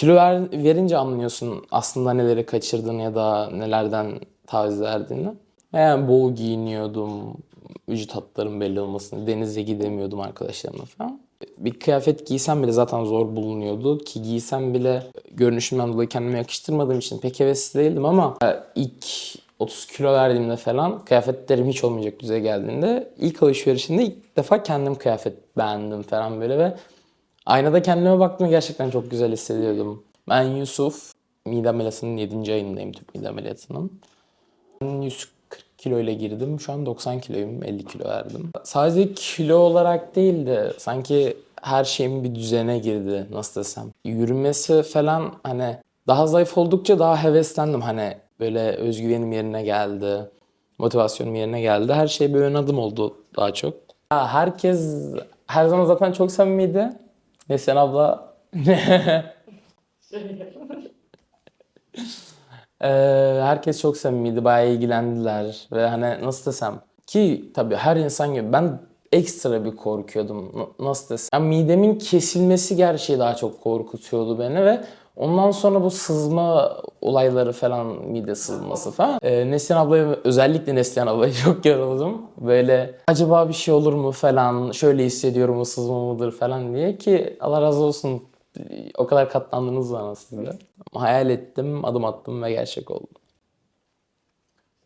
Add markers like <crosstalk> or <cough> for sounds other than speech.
Kilo ver, verince anlıyorsun aslında neleri kaçırdığını ya da nelerden taviz verdiğini. Yani bol giyiniyordum. Vücut hatlarım belli olmasın. Denize gidemiyordum arkadaşlarımla falan. Bir kıyafet giysem bile zaten zor bulunuyordu ki giysem bile görünüşümden dolayı kendime yakıştırmadığım için pek hevesli değildim ama e, ilk 30 kilo verdiğimde falan kıyafetlerim hiç olmayacak düzeye geldiğinde ilk alışverişinde ilk defa kendim kıyafet beğendim falan böyle ve aynada kendime baktığımda gerçekten çok güzel hissediyordum. Ben Yusuf, mide ameliyatının 7. ayındayım tüp mide ameliyatının. Ben 140 kilo ile girdim. Şu an 90 kiloyum. 50 kilo verdim. Sadece kilo olarak değil de sanki her şeyim bir düzene girdi. Nasıl desem. Yürümesi falan hani daha zayıf oldukça daha heveslendim. Hani böyle özgüvenim yerine geldi. Motivasyonum yerine geldi. Her şey bir ön adım oldu daha çok. Ya herkes her zaman zaten çok samimiydi. Neslihan abla? <laughs> Ee, herkes çok samimiydi, bayağı ilgilendiler ve hani nasıl desem ki tabii her insan gibi ben ekstra bir korkuyordum. Nasıl desem? Yani midemin kesilmesi gerçeği daha çok korkutuyordu beni ve ondan sonra bu sızma olayları falan, mide sızması falan. Ee, Neslihan ablaya özellikle Neslihan ablaya <laughs> çok yoruldum. Böyle acaba bir şey olur mu falan, şöyle hissediyorum o sızma mıdır falan diye ki Allah razı olsun o kadar katlandınız bana siz de. Hayal ettim, adım attım ve gerçek oldu.